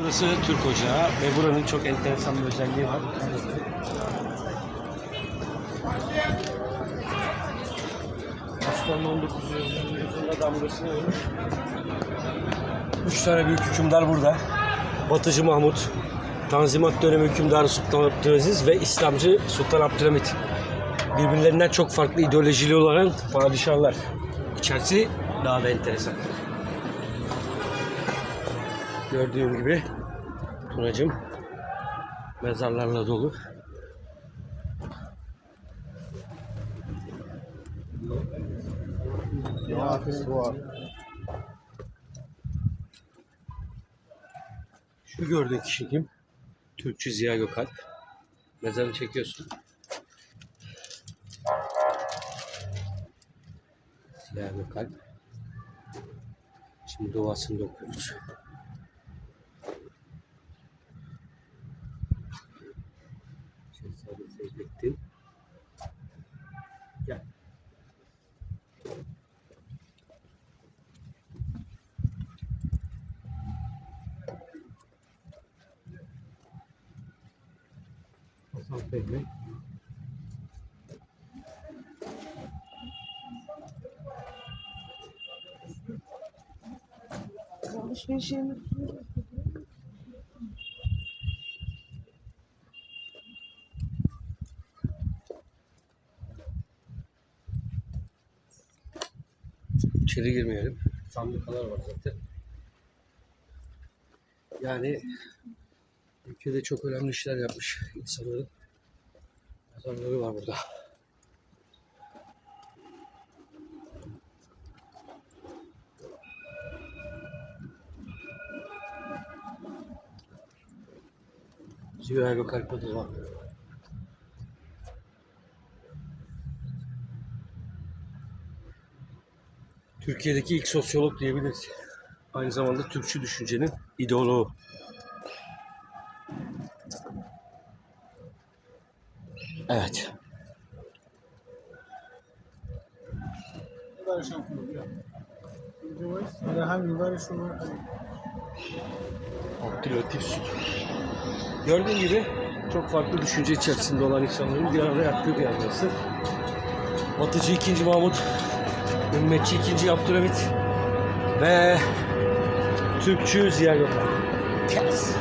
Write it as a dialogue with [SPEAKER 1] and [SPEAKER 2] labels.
[SPEAKER 1] Burası Türk Ocağı ve buranın çok enteresan bir özelliği var. Osmanlı 19. yüzyılda damgasını vurmuş. Üç tane büyük hükümdar burada. Batıcı Mahmut, Tanzimat dönemi hükümdarı Sultan Abdülaziz ve İslamcı Sultan Abdülhamit. Birbirlerinden çok farklı ideolojili olan padişahlar. İçerisi daha da enteresan. Gördüğüm gibi Tunacım mezarlarla dolu. Şu gördüğün kişi kim? Türkçü Ziya Gökalp. Mezarını çekiyorsun. Ziya Gökalp. Şimdi duasını da okuyoruz. Şehzade Seyfettin. Gel. Hasan Fehmi.
[SPEAKER 2] Alışveriş
[SPEAKER 1] İçeri girmeyelim. Sandıkalar var zaten. Yani ülkede çok önemli işler yapmış insanların. Mezarları var burada. Ziya Gökalp adı var. Türkiye'deki ilk sosyolog diyebiliriz. Aynı zamanda Türkçü düşüncenin ideoloğu. Evet. Abdülatif Süt. Gördüğün gibi çok farklı düşünce içerisinde olan insanların bir arada yaptığı bir yer burası. Batıcı 2. Mahmut, Ümmetçi 2. Abdülhamit ve Türkçü Ziya Gökalp. Kes.